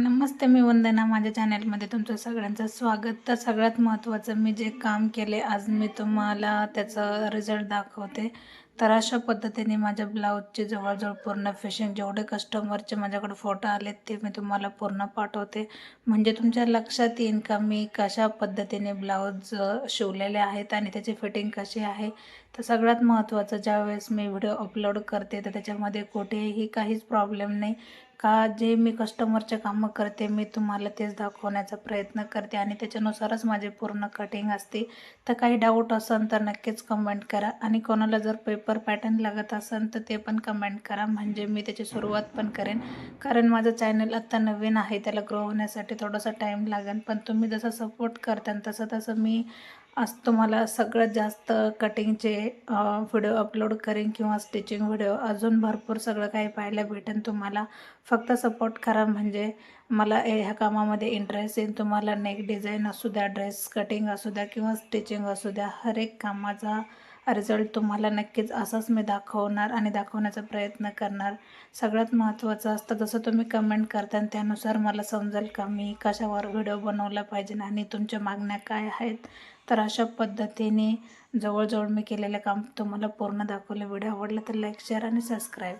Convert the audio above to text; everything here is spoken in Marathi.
नमस्ते मी वंदना. माझ्या चॅनलमध्ये तुमचं सगळ्यांचं स्वागत. तर सगळ्यात महत्त्वाचं मी जे काम केले आज मी तुम्हाला त्याचं रिझल्ट दाखवते. तर अशा पद्धतीने माझ्या ब्लाऊजचे जवळजवळ पूर्ण फिशिंग जेवढे कस्टमरचे माझ्याकडे फोटो आलेत ते मी तुम्हाला पूर्ण पाठवते. म्हणजे तुमच्या लक्षात येईन का मी कशा पद्धतीने ब्लाऊज शिवलेले आहेत आणि त्याची फिटिंग कशी आहे? तर सगळ्यात महत्त्वाचं ज्यावेळेस मी व्हिडिओ अपलोड करते तर त्याच्यामध्ये कुठेही काहीच प्रॉब्लेम नाही. का जे मी कस्टमरचे कामं करते मी तुम्हाला तेच दाखवण्याचा प्रयत्न करते आणि त्याच्यानुसारच माझे पूर्ण कटिंग असते. तर काही डाऊट असेल तर नक्कीच कमेंट करा आणि कोणाला जर पेपर पॅटर्न लागत असेल तर ते पण कमेंट करा. म्हणजे मी त्याची सुरुवात पण करेन. कारण माझं चॅनल आत्ता नवीन आहे त्याला ग्रो होण्यासाठी थोडासा टाईम लागेल. पण तुम्ही जसं सपोर्ट करता तसं तसं मी आज तुम्हाला सगळ्यात जास्त कटिंगचे व्हिडिओ अपलोड करेन किंवा स्टिचिंग व्हिडिओ अजून भरपूर सगळं काही पाहायला भेटेल तुम्हाला. फक्त सपोर्ट करा म्हणजे मला ह्या कामामध्ये इंटरेस्ट येईल तुम्हाला नेक डिझाईन असू द्या ड्रेस कटिंग असू द्या किंवा स्टिचिंग असू द्या हर एक कामाचा रिझल्ट तुम्हाला नक्कीच असंच मी दाखवणार आणि दाखवण्याचा प्रयत्न करणार. सगळ्यात महत्त्वाचं असतं जसं तुम्ही कमेंट करता आणि त्यानुसार मला समजेल का मी कशावर व्हिडिओ बनवला पाहिजे आणि तुमच्या मागण्या काय आहेत. तर अशा पद्धतीने जवळजवळ मी केलेलं काम तुम्हाला पूर्ण दाखवलं. व्हिडिओ आवडला तर लाईक शेअर आणि सबस्क्राईब